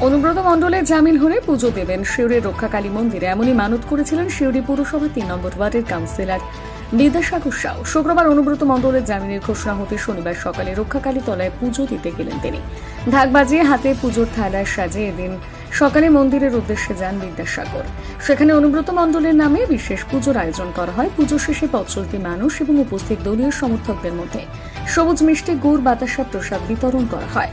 অনুব্রত মণ্ডলের জামিন হলে পুজো দেবেন। শিউরির রক্ষাকালী মন্দিরে এমনই মানত করেছিলেন শিউরি পুরসভা তিন নম্বর ওয়ার্ডের কাউন্সিলর বিদ্যাসাগর সাউ। শুক্রবার অনুব্রত মণ্ডলের জামিনের ঘোষণা হতে শনিবার সকালে রক্ষাকালী তলায় পুজো দিতে গেলেন তিনি। ঢাক বাজিয়ে হাতে পুজোর থালায় সাজে এদিন সকালে মন্দিরের উদ্দেশ্যে যান বিদ্যাসাগর। সেখানে অনুব্রত মণ্ডলের নামে বিশেষ পুজোর আয়োজন করা হয়। পুজো শেষে পথচলতি মানুষ এবং উপস্থিত দলীয় সমর্থকদের মধ্যে সবুজ মিষ্টি, গুড়, বাতাসা প্রসাদ বিতরণ করা হয়।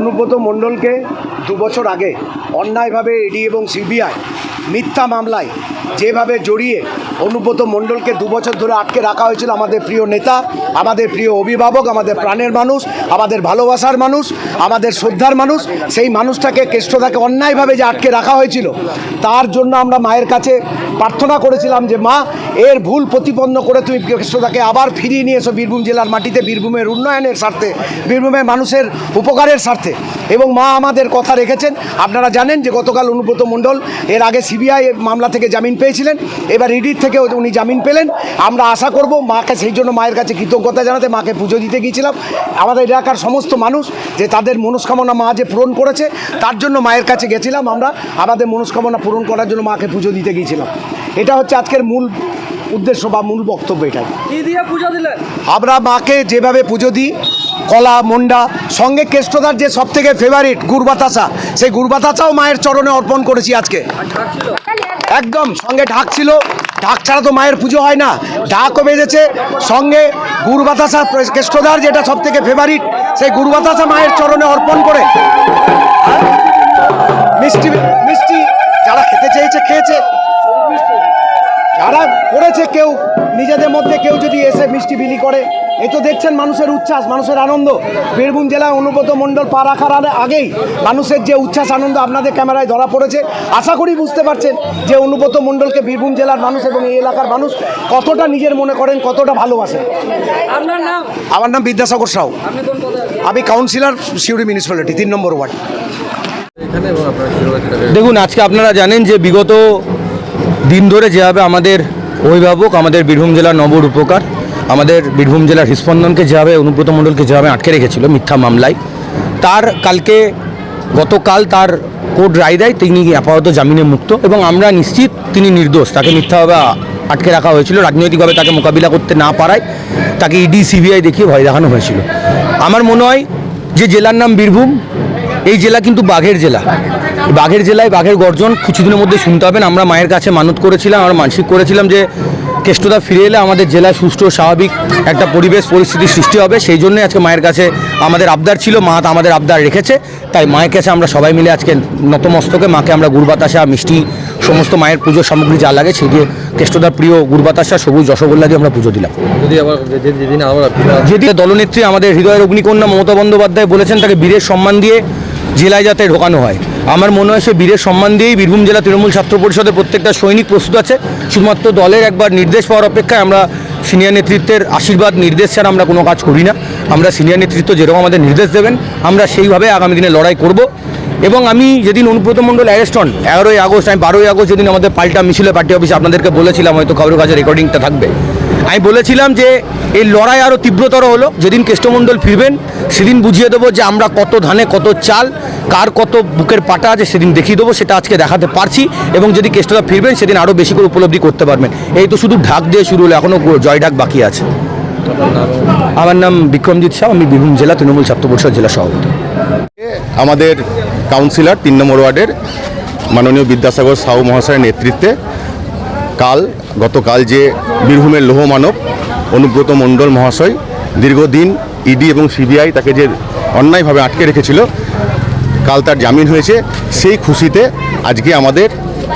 অনুব্রত মণ্ডলকে দু বছর আগে অন্যায়ভাবে ইডি এবং সিবিআই মিথ্যা মামলায় যেভাবে জড়িয়ে অনুব্রত মণ্ডলকে দু বছর ধরে আটকে রাখা হয়েছিল আমাদের প্রিয় নেতা, আমাদের প্রিয় অভিভাবক, আমাদের প্রাণের মানুষ, আমাদের ভালোবাসার মানুষ, আমাদের শ্রদ্ধার মানুষ, সেই মানুষটাকে কেষ্টদাকে অন্যায়ভাবে যে আটকে রাখা হয়েছিল, তার জন্য আমরা মায়ের কাছে প্রার্থনা করেছিলাম যে, মা, এর ভুল প্রতিপন্ন করে তুমি কেষ্টদাকে আবার ফিরিয়ে নিয়ে এসো বীরভূম জেলার মাটিতে, বীরভূমের উন্নয়নের স্বার্থে, বীরভূমের মানুষের উপকারের স্বার্থে। এবং মা আমাদের কথা রেখেছেন। আপনারা জানেন যে গতকাল অনুব্রত মণ্ডল এর আগে সিবিআই মামলা থেকে জামিন পেয়েছিলেন। এবার ইডির থেকে উনি জামিন পেলেন। আমরা আশা করব মাকে সেই জন্য মায়ের কাছে কৃতজ্ঞতা জানাতে মাকে পুজো দিতে গিয়েছিলাম। আমাদের এলাকার সমস্ত মানুষ যে তাদের মনস্কামনা মা যে পূরণ করেছে তার জন্য মায়ের কাছে গেছিলাম আমরা। আমাদের মনস্কামনা পূরণ করার জন্য মাকে পুজো দিতে গিয়েছিলাম। এটা হচ্ছে আজকের মূল উদ্দেশ্য বা মূল বক্তব্য এটাই। আমরা মাকে যেভাবে পুজো দিই কলা, মন্ডা, সঙ্গে কেষ্টদার যে সব থেকে ফেভারিট গুড় বাতাসা সেই গুড় বাতাসাও মায়ের চরণে অর্পণ করেছি আজকে। একদম, সঙ্গে ঢাক ছিল। ঢাক ছাড়া তো মায়ের পুজো হয় না। ঢাকও বেজেছে। সঙ্গে গুড় কেষ্টদার যেটা সব থেকে ফেভারিট সেই গুড় মায়ের চরণে অর্পণ করে। মিষ্টি মিষ্টি যারা খেতে চেয়েছে, খেয়েছে। যারা করেছে কেউ নিজেদের মধ্যে কেউ যদি এসে মিষ্টি বিলি করে এ তো দেখছেন মানুষের উচ্ছ্বাস মানুষের আনন্দ। বীরভূম জেলায় অনুব্রত মণ্ডল পা রাখার আগে- আগেই মানুষের যে উচ্ছ্বাস আনন্দ আপনাদের ক্যামেরায় ধরা পড়েছে। আশা করি বুঝতে পারছেন যে অনুব্রত মণ্ডলকে বীরভূম জেলার মানুষ এবং এই এলাকার মানুষ কতটা নিজের মনে করেন কতটা ভালোবাসেন। আপনার নাম? আমার নাম বিদ্যাসাগর সাউ। আপনি কোন পদে আছেন? আমি কাউন্সিলর সিউড়ি মিউনিসিপ্যালিটি তিন নম্বর ওয়ার্ড। দেখুন আজকে আপনারা জানেন যে বিগত দিন ধরে যেভাবে আমাদের অভিভাবক, আমাদের বীরভূম জেলার নবর উপকার, আমাদের বীরভূম জেলার হৃস্পন্দনকে যেভাবে, অনুব্রত মণ্ডলকে যেভাবে আটকে রেখেছিল মিথ্যা মামলায়, তার কালকে, গতকাল তার কোর্ট রায় দেয়, তিনি আপাতত জামিনে মুক্ত এবং আমরা নিশ্চিত তিনি নির্দোষ, তাকে মিথ্যাভাবে আটকে রাখা হয়েছিল, রাজনৈতিকভাবে তাকে মোকাবিলা করতে না পারায় তাকে ইডি, সিবিআই দেখিয়ে ভয় দেখানো হয়েছিল। আমার মনে হয় যে জেলার নাম বীরভূম, এই জেলা কিন্তু বাঘের জেলা। বাঘের জেলায় বাঘের গর্জন কিছুদিনের মধ্যে শুনতে হবেন আমরা মায়ের কাছে মানত করেছিলাম আর মানসিক করেছিলাম যে কেষ্টদা ফিরে এলে আমাদের জেলায় সুষ্ঠু ও স্বাভাবিক একটা পরিবেশ পরিস্থিতি সৃষ্টি হবে। সেই জন্যই আজকে মায়ের কাছে আমাদের আবদার ছিল মা তা আমাদের আবদার রেখেছে। তাই মায়ের কাছে আমরা সবাই মিলে আজকে নতমস্তকে মাকে আমরা গুড় বাতাসা মিষ্টি সমস্ত মায়ের পুজোর সামগ্রী যা লাগে সেই দিয়ে কেষ্টদার প্রিয় গুড় বাতাসা সবুজ রসগোল্লা দিয়ে আমরা পুজো দিলাম। যেদিন দলনেত্রী আমাদের হৃদয়ের অগ্নিকন্যা মমতা বন্দ্যোপাধ্যায় বলেছেন তাকে বীরের সম্মান দিয়ে জেলায় যাতে ঢোকানো হয়। আমার মনে হয় সে বীরের সম্মান দিয়েই বীরভূম জেলা তৃণমূল ছাত্র পরিষদের প্রত্যেকটা সৈনিক প্রস্তুত আছে। শুধুমাত্র দলের একবার নির্দেশ পাওয়ার অপেক্ষায় আমরা সিনিয়র নেতৃত্বের আশীর্বাদ, নির্দেশ ছাড়া আমরা কোনো কাজ করি না। আমরা সিনিয়র নেতৃত্ব যেরকম আমাদের নির্দেশ দেবেন, আমরা সেইভাবে আগামী দিনে লড়াই করব। এবং আমি যেদিন অনুব্রত মণ্ডল অ্যারেস্ট হন, এগারোই আগস্ট, আমি বারোই আগস্ট যেদিন আমাদের পাল্টা মিছিলে পার্টি অফিসে আপনাদেরকে বলেছিলাম, হয়তো খবরের কাছে রেকর্ডিংটা থাকবে। আমি বলেছিলাম যে এই লড়াই আরও তীব্রতর হলো, যেদিন কেষ্টমণ্ডল ফিরবেন, সেদিন বুঝিয়ে দেবো যে আমরা কত ধানে কত চাল কার কত বুকের পাটা আছে সেদিন দেখিয়ে দেবো, সেটা আজকে দেখাতে পারছি। এবং যদি কেষ্টদা ফিরবেন, সেদিন আরও বেশি করে উপলব্ধি করতে পারবেন। এই তো শুধু ঢাক দিয়ে শুরু হলো এখনও জয় ঢাক বাকি আছে। আমার নাম বিক্রমজিৎ শাহ আমি বীরভূম জেলা তৃণমূল ছাত্র পরিষদ জেলা সভাপতি। আমাদের কাউন্সিলর, তিন নম্বর ওয়ার্ডের মাননীয় বিদ্যাসাগর সাউ মহাশয়ের নেতৃত্বে কাল, গতকাল যে বীরভূমের লৌহ মানব অনুব্রত মণ্ডল মহাশয় দীর্ঘদিন ইডি এবং সিবিআই তাকে যে অন্যায়ভাবে আটকে রেখেছিল কাল তার জামিন হয়েছে, সেই খুশিতে আজকে আমাদের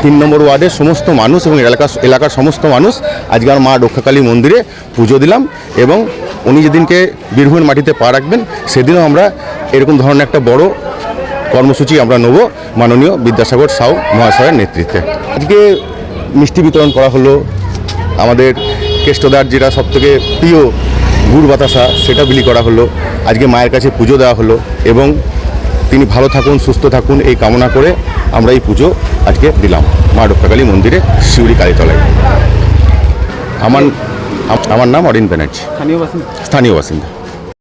তিন নম্বর ওয়ার্ডের সমস্ত মানুষ এবং এলাকার এলাকার সমস্ত মানুষ আজকে আমার মা রক্ষাকালী মন্দিরে পুজো দিলাম এবং উনি যেদিনকে বীরভূমের মাটিতে পা রাখবেন, সেদিনও আমরা এরকম ধরনের একটা বড় কর্মসূচি আমরা নেব মাননীয় বিদ্যাসাগর সাউ মহাশয়ের নেতৃত্বে। আজকে মিষ্টি বিতরণ করা হলো, আমাদের কেষ্টদার যেটা সবথেকে প্রিয় গুড় বাতাসা, সেটা বিলি করা হলো, আজকে মায়ের কাছে পুজো দেওয়া হলো এবং তিনি ভালো থাকুন সুস্থ থাকুন এই কামনা করে আমরা এই পুজো আজকে দিলাম। মা রক্ষাকালী মন্দিরে শিউরি কালীতলায়। আমার আমার নাম অরিন ব্যানার্জি। স্থানীয় বাসিন্দা।